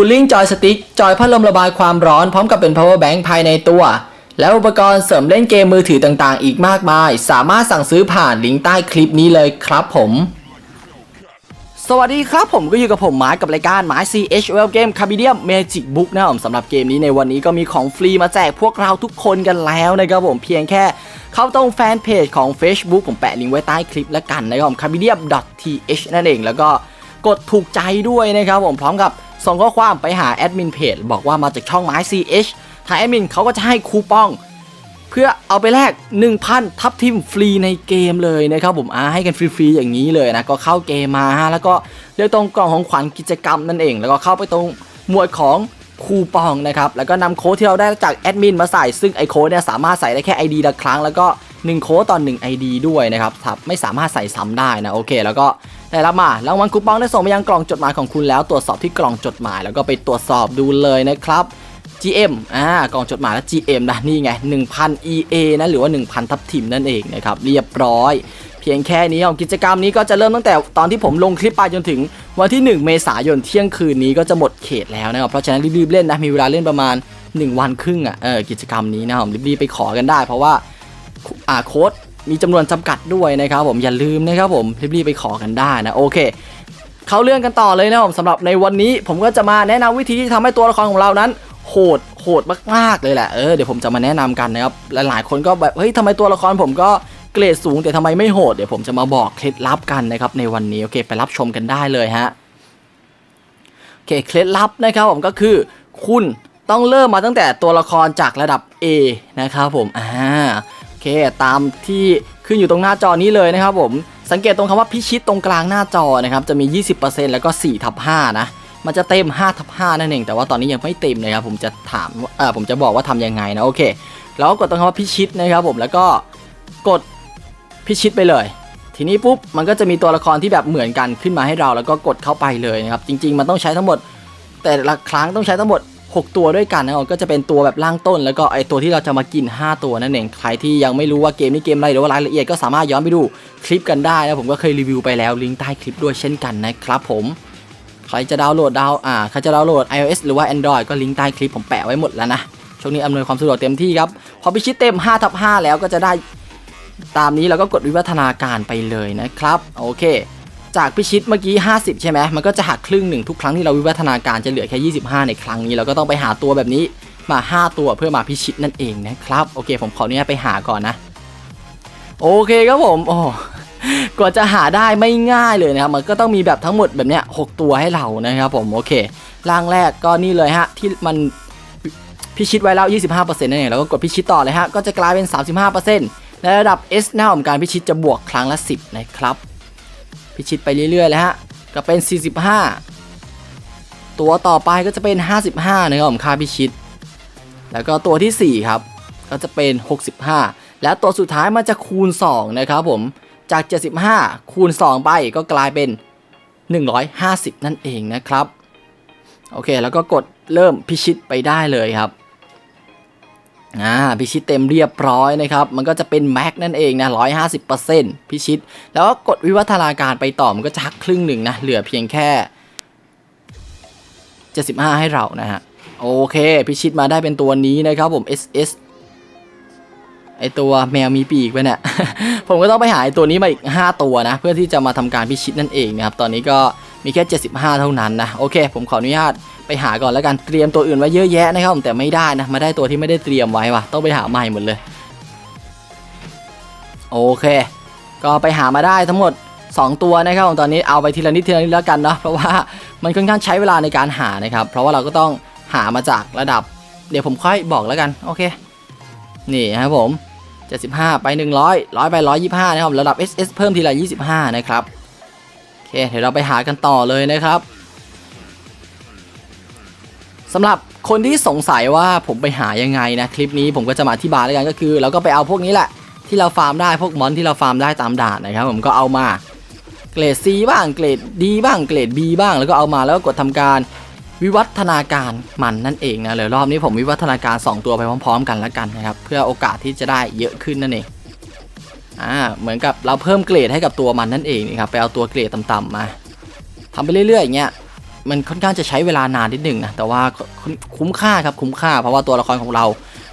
Cooling Joy Stick จอยพัดลมระบายความร้อนพร้อมกับเป็น power bank ภายในตัว และอุปกรณ์เสริมเล่นเกมมือถือต่างๆ อีกมากมาย สามารถสั่งซื้อผ่านลิงก์ใต้คลิปนี้เลยครับผมสวัสดีครับผมก็อยู่กับผมหมายกับรายการหมาย CHL Game c a b i d i u m Magic Book นะครับผมสำหรับเกมนี้ในวันนี้ก็มีของฟรีมาแจกพวกเราทุกคนกันแล้วนะครับผมเพียงแค่เข้าตรงแฟนเพจของ Facebook ผมแปะลิงก์ไว้ใต้คลิปแล้วกันนะครับผม c a b i d i u m th นั่นเอง แล้วก็กดถูกใจด้วยนะครับผมพร้อมกับ ส่งข้อความไปหาแอดมินเพจบอกว่ามาจากช่องหมาย CH ทางแอดมินเขาก็จะให้คูปอง เพื่อเอาไปแลก1,000 ทับทิมฟรีในเกมเลยนะครับผมอาให้กันฟรีๆอย่างนี้เลยนะ ก็เข้าเกมมาฮะแล้วก็เลือกตรงกล่องของขวัญกิจกรรมนั่นเอง แล้วก็เข้าไปตรงหมวดของคูปองนะครับ แล้วก็นำโค้ดที่เราได้จากแอดมินมาใส่ซึ่งไอโค้ดเนี่ยสามารถใส่ได้แค่ ID ละครั้ง แล้วก็1โค้ดต่อ1 ID ด้วยนะครับทับไม่สามารถใส่ซ้ำได้นะโอเค แล้วก็ ได้รับมารางวัลคูปองได้ส่งมายังกล่องจดหมายของคุณแล้วตรวจสอบที่กล่องจดหมายแล้วก็ไปตรวจสอบดูเลยนะครับ GM อ่ากล่องจดหมายและ GM นะนี่ไง 1,000 EA นะหรือว่า 1,000 ทับทิมนั่นเองนะครับเรียบร้อยเพียงแค่นี้ของกิจกรรมนี้ก็จะเริ่มตั้งแต่ตอนที่ผมลงคลิปไปจนถึงวันที่ 1 เมษายนเที่ยงคืนนี้ก็จะหมดเขตแล้วนะครับเพราะฉะนั้นรีบๆเล่นนะมีเวลาเล่นประมาณ 1 วันครึ่งอะเออกิจกรรมนี้นะครับรีบๆไปขอกันได้ เพราะว่าอ่าโค้ด มีจำนวนจำกัดด้วยนะครับผมอย่าลืมนะครับผมรีบๆไปขอกันได้นะโอเคเข้าเรื่องกันต่อเลยนะผมสำหรับในวันนี้ผมก็จะมาแนะนำวิธีที่ทำให้ตัวละครของเรานั้น โหดโหดมากๆเลยแหละเออเดี๋ยวผมจะมาแนะนำกันนะครับหลายๆคนก็แบบเฮ้ยทำไมตัวละครผมก็เกรดสูงแต่ทำไมไม่โหดเดี๋ยวผมจะมาบอกเคล็ดลับกันนะครับในวันนี้โอเคไปรับชมกันได้เลยฮะโอเคเคล็ดลับนะครับผมก็คือคุณต้องเริ่มมาตั้งแต่ตัวละครจากระดับ A นะครับผมอ่า เคตามที่ขึ้นอยู่ตรงหน้าจอนี้เลยนะครับผมสังเกตตรงคำว่าพิชิตตรงกลางหน้าจอนะครับจะมี 20%แล้วก็4ทับ5นะมันจะเต็ม5ทับ5นั่นเองแต่ว่าตอนนี้ยังไม่เต็มนะครับผมจะถามเออผมจะบอกว่าทำยังไงนะโอเคแล้วก็กดตรงคำว่าพิชิตนะครับผมแล้วก็กดพิชิตไปเลย ทีนี้ปุ๊บมันก็จะมีตัวละครที่แบบเหมือนกันขึ้นมาให้เราแล้วก็กดเข้าไปเลยนะครับจริง ๆ มันต้องใช้ทั้งหมด แต่ละครั้งต้องใช้ทั้งหมด 6 ตัวด้วยกันนะครับก็จะเป็นตัวแบบล่างต้น แล้วก็ไอตัวที่เราจะมากิน 5 ตัวนั่นเองใครที่ยังไม่รู้ว่าเกมนี้เกมอะไรหรือว่ารายละเอียดก็สามารถย้อนไปดูคลิปกันได้นะผมก็เคยรีวิวไปแล้วลิงก์ใต้คลิปด้วยเช่นกันนะครับผมใครจะดาวน์โหลดดาวอ่าใครจะดาวน์โหลด iOS หรือว่า Android ก็ลิงก์ใต้คลิปผมแปะไว้หมดแล้วนะช่วงนี้อำนวยความสะดวกเต็มที่ครับพอพิชิตเต็ม5ทับ5แล้วก็จะได้ตามนี้แล้วก็กดวิวัฒนาการไปเลยนะครับ โอเค จากพิชิตเมื่อกี้ 50 ใช่ไหมมันก็จะหักครึ่งหนึ่งทุกครั้งที่เราวิวัฒนาการจะเหลือแค่ 25 ในครั้งนี้ เราก็ต้องไปหาตัวแบบนี้มา 5 ตัวเพื่อมาพิชิตนั่นเองนะครับ โอเค ผมขออนุญาตไปหาก่อนนะ โอเคครับผมโอ้กว่าจะหาได้ไม่ง่ายเลยนะครับ มันก็ต้องมีแบบทั้งหมดแบบเนี้ยหตัวให้เรานะครับผม โอเค ร่างแรกก็นี่เลยฮะ ที่มันพิชิตไว้แล้ว 25%นั่นเองแล้วก็กดพิชิตต่อเลยฮะ ก็จะกลายเป็น 35%ในระดับ S หน้าของการพิชิตจะบวกครั้งละ 10 นะครับ พิชิตไปเรื่อยๆเลยฮะก็เป็น 45 ตัวต่อไปก็จะเป็น 55นะครับผมค่าพิชิต แล้วก็ตัวทีสี่ 4 ครับ ก็จะเป็น 65 และตัวสุดท้ายมันจะคูณ 2 นะครับผมจาก 75 คูณ 2 ไปก็กลายเป็น 150 นั่นเองนะครับ โอเค แล้วก็กดเริ่มพิชิตไปได้เลยครับ อ่าพิชิตเต็มเรียบร้อยนะครับ มันก็จะเป็นแม็กนั่นเองนะ150%พิชิต แล้วก็กดวิวัฒนาการไปต่อมันก็จะหักครึ่งหนึ่งนะ เหลือเพียงแค่75ให้เรานะฮะ โอเค พิชิตมาได้เป็นตัวนี้นะครับผม SS ไอตัวแมวมีปีกไปเนี่ย ผมก็ต้องไปหาไอตัวนี้มาอีก 5 ตัวนะ เพื่อที่จะมาทำการพิชิตนั่นเองนะครับ ตอนนี้ก็ มีแค่ 75 เท่านั้นนะโอเค ผมขออนุญาตไปหาก่อนแล้วกันเตรียมตัวอื่นไว้เยอะแยะนะครับผมแต่ไม่ได้นะมาได้ตัวที่ไม่ได้เตรียมไว้ว่ะต้องไปหาใหม่หมดเลยโอเค ก็ไปหามาได้ทั้งหมด 2 ตัวนะครับผมตอนนี้เอาไปทีละนิดทีละนิดแล้วกันเนาะเพราะว่ามันค่อนข้างใช้เวลาในการหานะครับ เพราะว่าเราก็ต้องหามาจากระดับ เดี๋ยวผมค่อยบอกแล้วกันโอเค นี่ครับผม75 ไป 100 100 ไป 125 นะครับระดับ SS เพิ่มทีละ 25 นะครับ เคเดี๋ยวเราไปหากันต่อเลยนะครับสำหรับคนที่สงสัยว่าผมไปหายังไงนะ คลิปนี้ผมก็จะมาอธิบายแล้วกันก็คือเราก็ไปเอาพวกนี้แหละ ที่เราฟาร์มได้พวกมอนที่เราฟาร์มได้ตามด่านนะครับ ผมก็เอามาเกรด C บ้างเกรด D บ้างเกรด B บ้างแล้วก็เอามาแล้วก็กดทำการวิวัฒนาการมันนั่นเองนะเดี๋ยวรอบนี้ผมวิวัฒนาการ 2 ตัวไปพร้อม ๆ กันแล้วกันนะครับ เพื่อโอกาสที่จะได้เยอะขึ้นนั่นเอง อ่าเหมือนกับเราเพิ่มเกรดให้กับตัวมันนั่นเองนะครับไปเอาตัวเกรดต่ำๆมาทำไปเรื่อยๆอย่างเงี้ยมันค่อนข้างจะใช้เวลานานนิดหนึ่งนะแต่ว่าคุ้มคุ้มค่าครับคุ้มค่า เพราะว่าตัวละครของเรา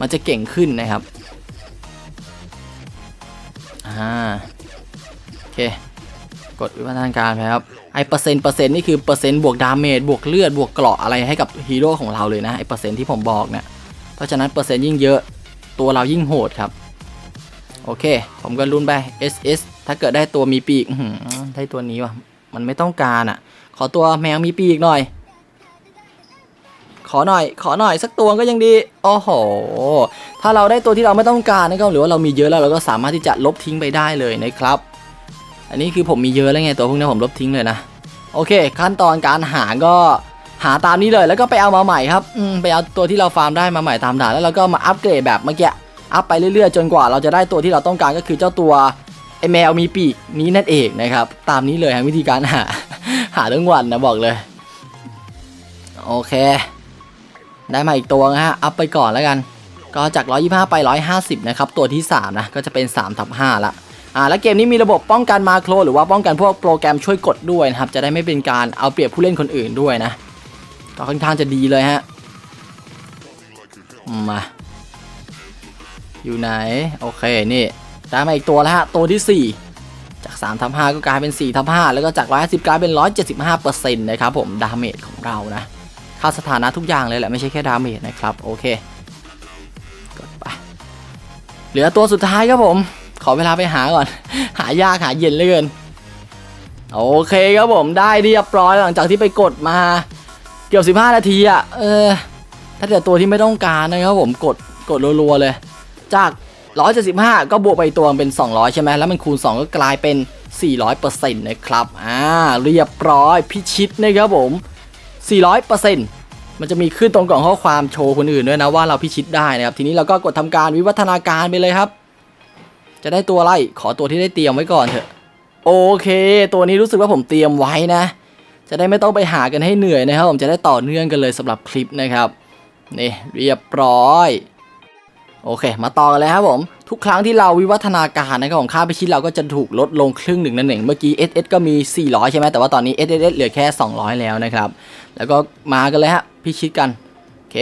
มันจะเก่งขึ้นนะครับอ่าโอเคกดวิวัฒนาการไปครับไอเปอร์เซ็นต์เปอร์เซ็นต์นี่คือเปอร์เซ็นต์บวกดาเมจบวกเลือดบวกเกราะอะไรให้กับฮีโร่ของเราเลยนะไอเปอร์เซ็นต์ที่ผมบอกเนี่ยเพราะฉะนั้นเปอร์เซ็นต์ยิ่งเยอะตัวเรายิ่งโหดครับ โอเค ผมก็ลุ้นไป SS ถ้าเกิดได้ตัวมีปีกได้ตัวนี้ว่ะมันไม่ต้องการอะ ขอตัวแมวมีปีกหน่อย ขอหน่อย ขอหน่อยสักตัวก็ยังดี โอ้โห ถ้าเราได้ตัวที่เราไม่ต้องการนะครับหรือว่าเรามีเยอะแล้วเราก็สามารถที่จะลบทิ้งไปได้เลยนะครับ อันนี้คือผมมีเยอะแล้วไงตัวพวกนี้ผมลบทิ้งเลยนะ โอเค ขั้นตอนการหาก็หาตามนี้เลยแล้วก็ไปเอามาใหม่ครับ ไปเอาตัวที่เราฟาร์มได้มาใหม่ตามด่านแล้วเราก็มาอัปเกรดแบบเมื่อกี้ อัพไปเรื่อยๆ จนกว่าเราจะได้ตัวที่เราต้องการก็คือเจ้าตัวไอแมวมีปีกนี้นั่นเองนะครับ ตามนี้เลยครับวิธีการหา หาทั้งวันนะบอกเลย โอเค ได้มาอีกตัวนะฮะ อัพไปก่อนแล้วกัน ก็จาก 125 ไป 150 นะครับ ตัวที่ 3 นะ ก็จะเป็น3ทับ5ละอ่าแล้วเกมนี้มีระบบป้องกันมาโครหรือว่าป้องกันพวกโปรแกรมช่วยกดด้วยนะครับ จะได้ไม่เป็นการเอาเปรียบผู้เล่นคนอื่นด้วยนะก็ค่อนข้างจะดีเลยฮะมา อยู่ไหน โอเค นี่ได้มาอีกตัวแล้วฮะ ตัวที่ 4 จาก3ทับ5ก็กลายเป็น4ทับ5แล้วก็จาก150กลายเป็น 175%นะครับผมดาเมจของเรานะค่าสถานะทุกอย่างเลยแหละไม่ใช่แค่ดาเมจนะครับ โอเคกดไปเหลือตัวสุดท้ายครับผม ขอเวลาไปหาก่อน หายากหาเย็นเหลยเกินโอเคครับผมได้เรียบร้อยหลังจากที่ไปกดมาเกือบ15 นาทีอะ่ะเออถ้าเกิดตัวที่ไม่ต้องการนะครับผมกดกดรัวๆเลย จาก175 ก็บวกไปตัวเป็น 200 ใช่ไหมแล้วมันคูณ 2 ก็กลายเป็น 400%นะครับ อ่า เรียบร้อยพิชิตนะครับผม 400%มันจะมีขึ้นตรงกล่องข้อความโชว์คนอื่นด้วยนะว่าเราพิชิตได้นะครับ ทีนี้เราก็กดทำการวิวัฒนาการไปเลยครับ จะได้ตัวอะไร ขอตัวที่ได้เตรียมไว้ก่อนเถอะ โอเค ตัวนี้รู้สึกว่าผมเตรียมไว้นะ จะได้ไม่ต้องไปหากันให้เหนื่อยนะครับ ผมจะได้ต่อเนื่องกันเลยสำหรับคลิปนะครับ นี่เรียบร้อย โอเค มาต่อกันเลยครับผม ทุกครั้งที่เราวิวัฒนาการนะครับของค่าพิชิตเราก็จะถูกลดลงครึ่งหนึ่งนั่นเองเมื่อกี้ SS ก็มี 400 ใช่ไหมแต่ว่าตอนนี้ SS เหลือแค่ 200 แล้วนะครับ แล้วก็มากันเลยฮะพิชิตกันโอเค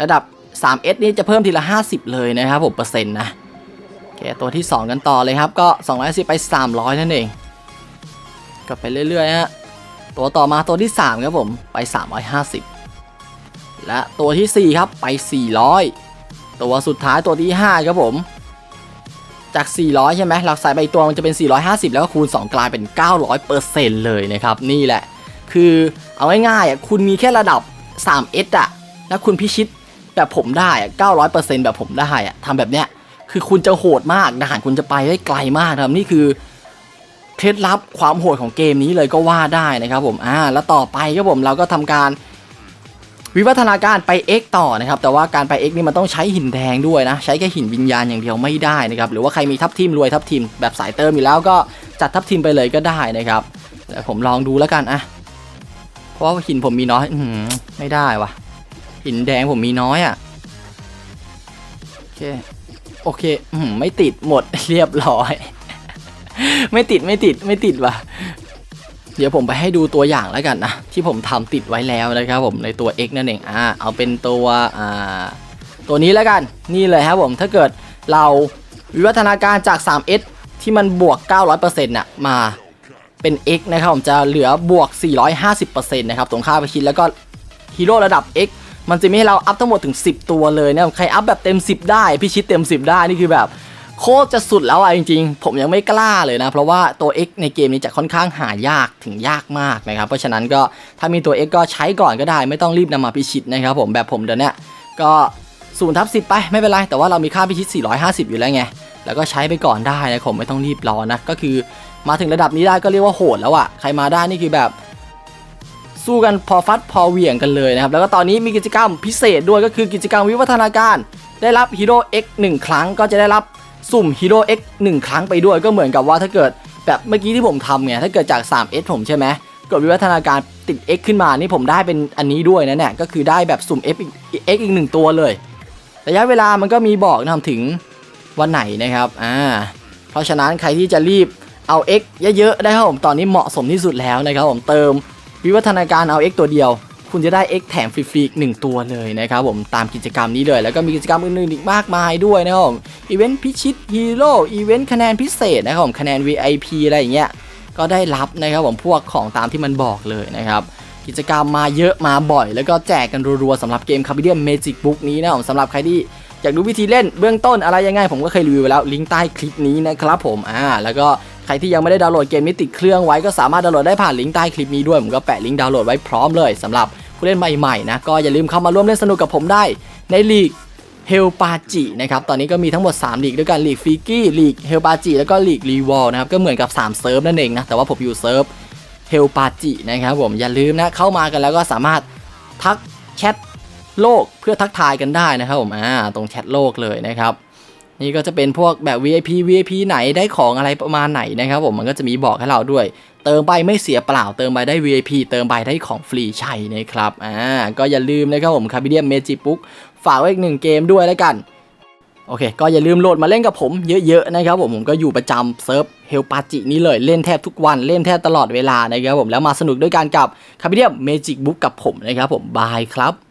ระดับ 3S นี่จะเพิ่มทีละ 50 เลยนะครับผมเปอร์เซ็นต์นะโอเคตัวที่ 2 กันต่อเลยครับก็210ไป 300 นั่นเองก็ไปเรื่อยๆฮะตัวต่อมาตัวที่ 3 ครับผมไป 350 และตัวทีสี่4 ครับไป 400 ตัวสุดท้ายตัวที่ 5 ครับผม จาก 400 ใช่ไหมเราใส่ไปอีกตัวมันจะเป็น 450 แล้วก็คูณ 2 กลายเป็น 900%เลยนะครับ นี่แหละ คือเอาง่ายๆอะคุณมีแค่ระดับ 3S อะ แล้วคุณพิชิตแบบผมได้อะ900%แบบผมได้อะทำแบบเนี้ย คือคุณจะโหดมากด่านคุณจะไปได้ไกลมากครับ นี่คือเคล็ดลับความโหดของเกมนี้เลยก็ว่าได้นะครับผม อ่า แล้วต่อไปครับผมเราก็ทำการ วิวัฒนาการไป X ต่อนะครับ แต่ว่าการไป X นี่มันต้องใช้หินแดงด้วยนะ ใช้แค่หินวิญญาณอย่างเดียวไม่ได้นะครับ หรือว่าใครมีทับทิมรวยทับทิมแบบสายเติมอยู่แล้วก็จัดทับทิมไปเลยก็ได้นะครับแต่ผมลองดูแล้วกันอะเพราะว่าหินผมมีน้อยอืไม่ได้วะหินแดงผมมีน้อยอะโอเคโอเคอืไม่ติดหมดเรียบร้อย ไม่ติดไม่ติดไม่ติดวะ เดี๋ยวผมไปให้ดูตัวอย่างแล้วกันนะที่ผมทำติดไว้แล้วนะครับผมในตัว X นั่นเองอ่าเอาเป็นตัวอ่าตัวนี้แล้วกันนี่เลยครับผมถ้าเกิดเราวิวัฒนาการจาก 3S ที่มันบวก 900%น่ะมาเป็น X นะครับผมจะเหลือบวก 450%นะครับตรงค่าไปชินแล้วก็ฮีโร่ระดับ X มันจะไม่ให้เราอัพทั้งหมดถึง 10 ตัวเลยนะใครอัพแบบเต็ม 10 ได้พี่ชิดเต็ม 10 ได้นี่คือแบบ โคตรจะสุดแล้วอะจริงๆ ผมยังไม่กล้าเลยนะ เพราะว่าตัว X ในเกมนี้จะค่อนข้างหายากถึงยากมากนะครับ เพราะฉะนั้นก็ถ้ามีตัว X ก็ใช้ก่อนก็ได้ ไม่ต้องรีบนำมาพิชิตนะครับผมแบบผมเดี๋ยวนี้ก็ศูนย์ทับสิไปไม่เป็นไร แต่ว่าเรามีค่าพิชิต 450 อยู่แล้วไง แล้วก็ใช้ไปก่อนได้นะผมไม่ต้องรีบรอนะก็คือมาถึงระดับนี้ได้ก็เรียกว่าโหดแล้วอะใครมาได้นี่คือแบบสู้กันพอฟัดพอเหวี่ยงกันเลยนะครับแล้วก็ตอนนี้มีกิจกรรมพิเศษด้วยก็คือกิจกรรมวิวัฒนาการ ได้รับฮีโร่ X 1ครั้งก็จะได้รับ สุ่มฮีโร่ X 1 ครั้งไปด้วยก็เหมือนกับว่าถ้าเกิดแบบเมื่อกี้ที่ผมทำไงถ้าเกิดจาก 3S ผมใช่ไหมเกิดวิวัฒนาการติด X ขึ้นมานี่ผมได้เป็นอันนี้ด้วยนะเนี่ยก็คือได้แบบสุ่ม X อีก X อีกหนึ่งตัวเลยระยะเวลามันก็มีบอกนะครับถึงวันไหนนะครับอ่าเพราะฉะนั้นใครที่จะรีบเอา X เยอะๆได้ครับผมตอนนี้เหมาะสมที่สุดแล้วนะครับผมเติมวิวัฒนาการเอา X ตัวเดียว คุณจะได้ X แถมฟรีๆอีกหนึ่งตัวเลยนะครับผมตามกิจกรรมนี้เลย แล้วก็มีกิจกรรมอื่นๆอีกมากมายด้วยนะครับผมอีเวนต์พิชิตฮีโร่อีเวนต์คะแนนพิเศษนะครับผมคะแนน VIP อะไรอย่างเงี้ยก็ได้รับนะครับผมพวกของตามที่มันบอกเลยนะครับกิจกรรมมาเยอะมาบ่อย แล้วก็แจกกันรัวๆสำหรับเกม c a b i d i u m Magic Book นี้นะครับผมสำหรับใครที่อยากดูวิธีเล่นเบื้องต้นอะไรยังไงผมก็เคยรีวิวไปแล้วลิงก์ใต้คลิปนี้นะครับผมอ่าแล้วก็ ใครที่ยังไม่ได้ดาวน์โหลดเกมนี้ติดเครื่องไว้ก็สามารถดาวน์โหลดได้ผ่านลิงก์ใต้คลิปนี้ด้วยผมก็แปะลิงก์ดาวน์โหลดไว้พร้อมเลยสำหรับผู้เล่นใหม่ๆนะก็อย่าลืมเข้ามาร่วมเล่นสนุกกับผมได้ในลีกเฮลปาจินะครับตอนนี้ก็มีทั้งหมด 3 ลีกด้วยกันลีกฟิกี้ลีกเฮลปาจิแล้วก็ลีกรีวอลนะครับก็เหมือนกับ 3 เซิร์ฟนั่นเองนะแต่ว่าผมอยู่เซิร์ฟเฮลปาจินะครับผมอย่าลืมนะเข้ามากันแล้วก็สามารถทักแชทโลกเพื่อทักทายกันได้นะครับผมอ่าตรงแชทโลกเลยนะครับ นี่ก็จะเป็นพวกแบบ VIP VIP ไหนได้ของอะไรประมาณไหนนะครับผมมันก็จะมีบอกให้เราด้วย เติมไปไม่เสียเปล่า เติมไปได้ VIP เติมไปได้ของฟรีใช่นะครับอ่าก็อย่าลืมนะครับผมคาบิเดียมเมจิปุ๊กฝากไว้อีกหนึ่งเกมด้วยแล้วกันโอเค ก็อย่าลืมโหลดมาเล่นกับผมเยอะๆนะครับผม ผมก็อยู่ประจำเซิร์ฟเฮลปาจินี้เลยเล่นแทบทุกวันเล่นแทบตลอดเวลานะครับผม แล้วมาสนุกด้วยกันกับคาบิเดียมเมจิกบุ๊กกับผมนะครับผม บายครับ